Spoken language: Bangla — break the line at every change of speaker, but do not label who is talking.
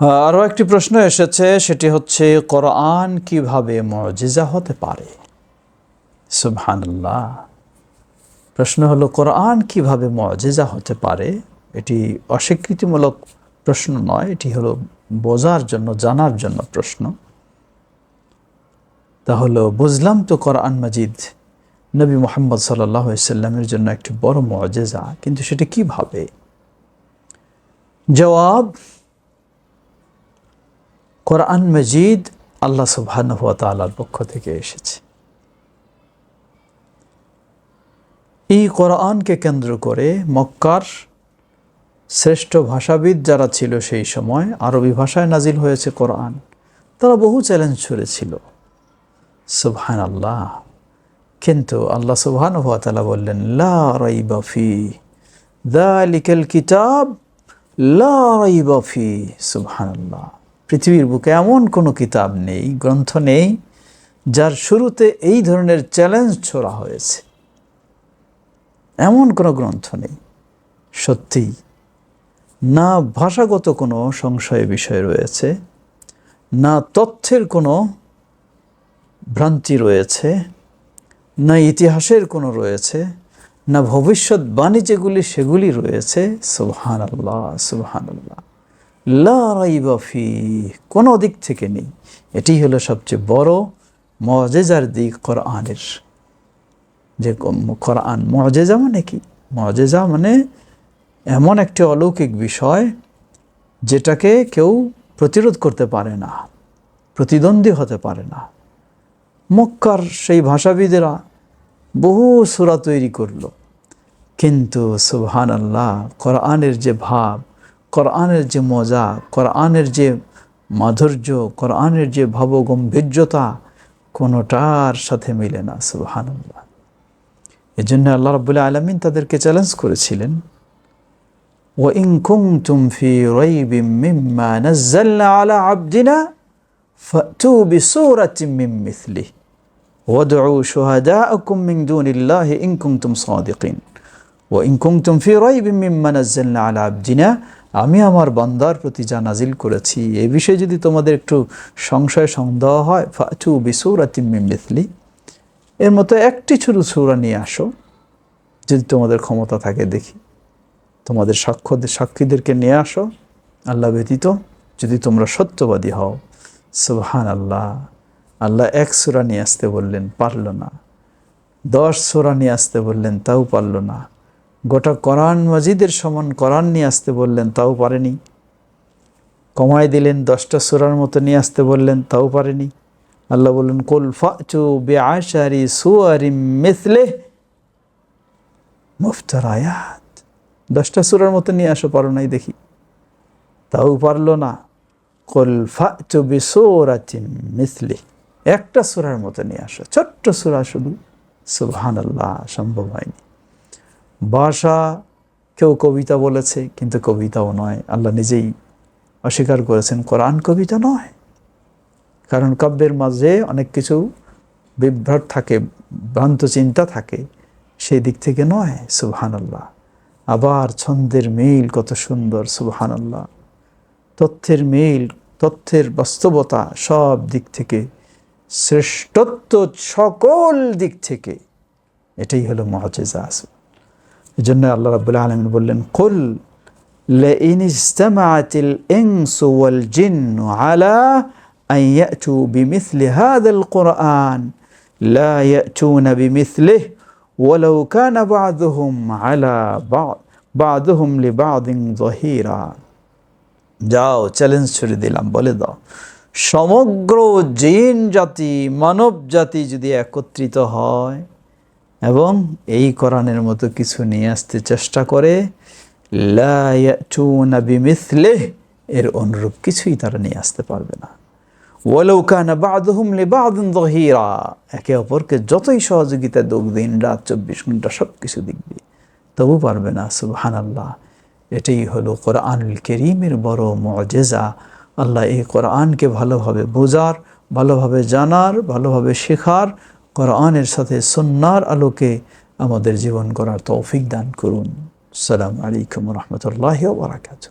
আরও একটি প্রশ্ন এসেছে, সেটি হচ্ছে, কোরআন কীভাবে মজিজা হতে পারে? সুবহানাল্লাহ। প্রশ্ন হলো, কোরআন কীভাবে মজিজা হতে পারে? এটি অস্বীকৃতিমূলক প্রশ্ন নয়, এটি হলো বোঝার জন্য, জানার জন্য প্রশ্ন। তা হলো, বুঝলাম তো কোরআন মাজিদ নবী মোহাম্মদ সাল্লাহ সাল্লামের জন্য একটি বড় মজেজা, কিন্তু সেটা কীভাবে? জবাব কোরআন মজিদ আল্লাহ সুবহানাহু ওয়া তাআলার পক্ষ থেকে এসেছে। এই কোরআনকে কেন্দ্র করে মক্কার শ্রেষ্ঠ ভাষাবিদ যারা ছিল সেই সময় আরবি ভাষায় নাজিল হয়েছে কোরআন। তারা বহু চ্যালেঞ্জ ছুড়েছিল। সুবহান আল্লাহ কিন্তু আল্লাহ সুবহান তালা বললেন, লা রাইবা ফি দালিকাল কিতাব, লা রাইবা ফি সুবহান আল্লাহ পৃথিবীর বুকে এমন কোনো কিতাব নেই, গ্রন্থ নেই, যার শুরুতে এই ধরনের চ্যালেঞ্জ ছোড়া হয়েছে। এমন কোনো গ্রন্থ নেই। সত্যি, না ভাষাগত কোনো সংশয় বিষয় রয়েছে, না তথ্যের কোনো ভ্রান্তি রয়েছে, না ইতিহাসের কোনো রয়েছে, না ভবিষ্যৎবাণী যেগুলি সেগুলি রয়েছে। সুবহান আল্লাহ সুবহান আল্লাহ লাফি কোনো দিক থেকে নেই। এটি হলো সবচেয়ে বড় মজেজার দিক কোরআনের। যে কোরআন মজেজা মানে কি? মজেজা মানে এমন একটি অলৌকিক বিষয় যেটাকে কেউ প্রতিরোধ করতে পারে না, প্রতিদ্বন্দ্বী হতে পারে না। মক্কার সেই ভাষাবিদেরা বহু সুরা তৈরি করল। কিন্তু সুবহান আল্লাহ কোরআনের যে ভাব কোরআনের যে মজা, কোরআনের যে মাধুর্য, কোরআনের যে ভাবগম্ভীর্যতা কোনোটার সাথে মিলে না, সুবাহানুল্লাহ। এই জন্য আল্লাহ রবুল্লাহ আলমিন তাদেরকে চ্যালেঞ্জ করেছিলেন। ও ইংকুম তুমফি রইবিম মিম্মা নাজ্জাল্লা আলা আবদিনা ফাতু বিসূরাতিম মিম মিথলি ওয়াদউ শুহাদাআকুম মিন দুনিল্লাহি ইন কুনতুম সাদিকিন। ও ইনকুমতুম ফি আমি আমার বান্দার প্রতি যা নাজিল করেছি, এ বিষয়ে যদি তোমাদের একটু সংশয় সন্দেহ হয় ফাটু বিসুরাতিম মিমলিসলি এর মতো একটি ছুরু সুরা নিয়ে আসো, যদি তোমাদের ক্ষমতা থাকে দেখি। তোমাদের সাক্ষ্য সাক্ষীদেরকে নিয়ে আসো, আল্লাহ ব্যতীত যদি তোমরা সত্যবাদী হও। সুবহান আল্লাহ আল্লাহ এক সুরা নিয়ে আসতে বললেন, পারল না। দশ সুরা নিয়ে আসতে বললেন, তাও পারল না। গোটা কোরআন মজিদের সমান কোরআন নিয়ে আসতে বললেন, তাও পারেনি। কমায় দিলেন, দশটা সুরার মতো নিয়ে আসতে বললেন, তাও পারেনি। আল্লাহ বললেন, কুল ফাচু বে আশারি সুয়ারি মেসলে মুফতার মুফতারায়াত দশটা সুরার মতো নিয়ে আসো, পারো নাই দেখি। তাও পারল না। কল ফাচু বে সোরাচিম মিসলে একটা সুরার মতো নিয়ে আসো, ছোট্ট সুরা শুধু। সুবহান আল্লাহ সম্ভব হয়নি। ভাষা কেউ কবিতা বলেছে, কিন্তু কবিতাও নয়। আল্লাহ নিজেই অস্বীকার করেছেন, কোরআন কবিতা নয়। কারণ কাব্যের মাঝে অনেক কিছু বিভ্রাট থাকে, ভ্রান্ত চিন্তা থাকে, সেই দিক থেকে নয় সুবহান আল্লাহ আবার ছন্দের মিল কত সুন্দর সুবহান আল্লাহ তথ্যের মিল, তথ্যের বাস্তবতা সব দিক থেকে শ্রেষ্ঠত্ব সকল দিক থেকে। এটাই হলো মহজেজা আসবে এই জন্য আল্লাহ রাবুল্লাহ আলমিন বললেন কুল لئن اجتمعت الإنس والجن على أن يأتوا بمثل هذا القرآن لا يأتون بمثله ولو كان بعضهم على بعض بعضهم لبعض ظهيرا যাও চ্যালেঞ্জ ছুড়ে দিলাম বলে দাও সমগ্র জিন জাতি মানব জাতি যদি একত্রিত হয় এবং এই কোরআনের মতো কিছু নিয়ে আসতে চেষ্টা করে বিমিথলে এর অনুরূপ কিছুই তারা নিয়ে আসতে পারবে না। একে অপরকে যতই সহযোগিতা দুক, দিন, রাত, চব্বিশ ঘণ্টা সব কিছু দেখবে। তবু পারবে না সুবহান আল্লাহ এটাই হলো কোরআনুল করিমের বড় মজেজা। আল্লাহ এই কোরআনকে ভালোভাবে বোঝার, ভালোভাবে জানার, ভালোভাবে শেখার কোরআনের সাথে সন্ন্যার আলোকে আমাদের জীবন করার তৌফিক দান করুন। সালাম আলাইকুম রহমতুল্লাহ বারাকাতু